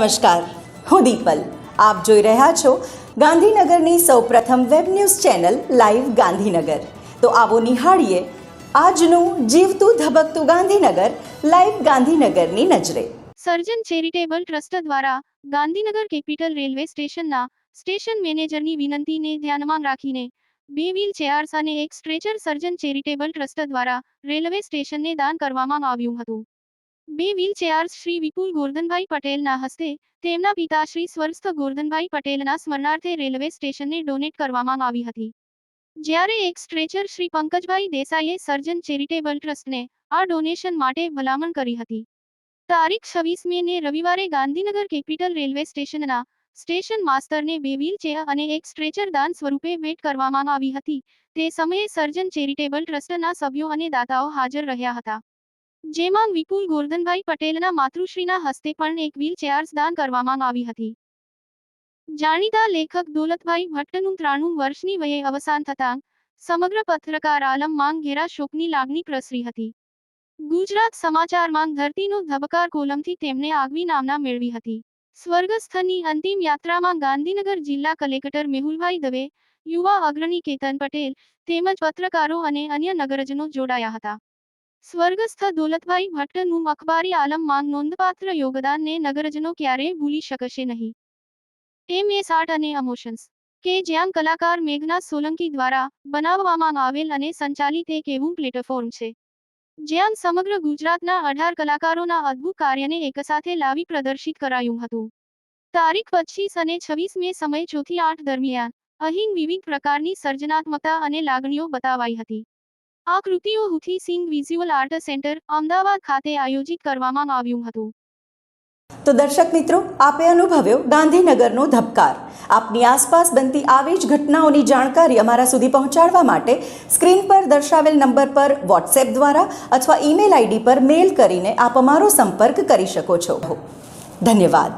નમસ્કાર, હું દીપલ. આપ જોઈ રહ્યા છો ગાંધીનગરની સૌપ્રથમ web news channel live Gandhinagar. તો આવો નિહાળીએ આજનું જીવતું ધબકતું ગાંધીનગર, લાઈવ ગાંધીનગરની નજરે. સર્જન ચેરિટેબલ ટ્રસ્ટ દ્વારા ગાંધીનગર કેપિટલ રેલવે સ્ટેશનના સ્ટેશન મેનેજરની વિનંતીને ધ્યાનમાં રાખીને બે વ્હીલ ચેર્સ અને એક સ્ટ્રેચર સર્જન ચેરિટેબલ ટ્રસ્ટ દ્વારા રેલવે સ્ટેશનને દાન કરવામાં આવ્યું હતું. બે વ્હીલ ચેર્સ શ્રી વિપુલ ગોરધનભાઈ પટેલના હસ્તે તેમના પિતા શ્રી સ્વર્ગસ્થ ગોરધનભાઈ પટેલના સ્મરણાર્થે રેલવે સ્ટેશનને ડોનેટ કરવામાં આવી હતી. જ્યારે એક સ્ટ્રેચર શ્રી પંકજભાઈ દેસાઈએ સર્જન ચેરિટેબલ ટ્રસ્ટને આ ડોનેશન માટે ભલામણ કરી હતી. તારીખ છવ્વીસ મે ને રવિવારે ગાંધીનગર કેપિટલ રેલવે સ્ટેશનના સ્ટેશન માસ્તરને બે વ્હીલ ચેર અને એક સ્ટ્રેચર દાન સ્વરૂપે ભેટ કરવામાં આવી હતી. તે સમયે સર્જન ચેરિટેબલ ટ્રસ્ટના સભ્યો અને દાતાઓ હાજર રહ્યા હતા. જેમાં વિપુલ ગોરધનભાઈ પટેલના માતૃશ્રીના હસ્તે પણ એક વ્હીલ ચેર્સ દાન કરવામાં આવી હતી. જાણીતા લેખક દોલતભાઈ ભટ્ટનું ત્રાણું વર્ષની વયે અવસાન થતાં સમગ્ર પત્રકાર આલમ માંગ ઘેરા શોકની લાગણી પ્રસરી હતી. ગુજરાત સમાચાર માંગ ધરતીનો ધબકાર કોલમથી તેમને આગવી નામના મેળવી હતી. સ્વર્ગસ્થની અંતિમ યાત્રામાં ગાંધીનગર જિલ્લા કલેક્ટર મેહુલભાઈ દવે, યુવા અગ્રણી કેતન પટેલ તેમજ પત્રકારો અને અન્ય નગરજનો જોડાયા હતા. સ્વર્ગસ્થ દોલતભાઈ ભટ્ટનું અખબારી આલમમાં નોંધપાત્ર યોગદાનને નગરજનો ક્યારેય ભૂલી શકશે નહીં. એમ એસ આર્ટ અને અમોશન્સ કે જ્યાં કલાકાર મેઘના સોલંકી દ્વારા બનાવવામાં આવેલ અને સંચાલિત એક એવું પ્લેટફોર્મ છે. જ્યાં સમગ્ર ગુજરાતના અઢાર કલાકારોના અદ્ભુત કાર્યને એકસાથે લાવી પ્રદર્શિત કરાયું હતું. તારીખ પચીસ અને છવ્વીસ મે સમય ચોથી આઠ દરમિયાન અહીં વિવિધ પ્રકારની સર્જનાત્મકતા અને લાગણીઓ બતાવાઈ હતી. આ કૃતિઓ Hutheesing visual art centre, Ahmedabad ખાતે આયોજિત કરવામાં આવ્યું હતું. તો દર્શક મિત્રો, આપે અનુભવ્યો ગાંધીનગરનો ધબકાર. આપની આસપાસ બનતી આવી જ ઘટનાઓની જાણકારી અમારા સુધી પહોંચાડવા માટે સ્ક્રીન પર દર્શાવેલ નંબર પર વોટ્સએપ દ્વારા અથવા ઈમેલ આઈડી પર મેલ કરીને આપ અમારો સંપર્ક કરી શકો છો. ધન્યવાદ.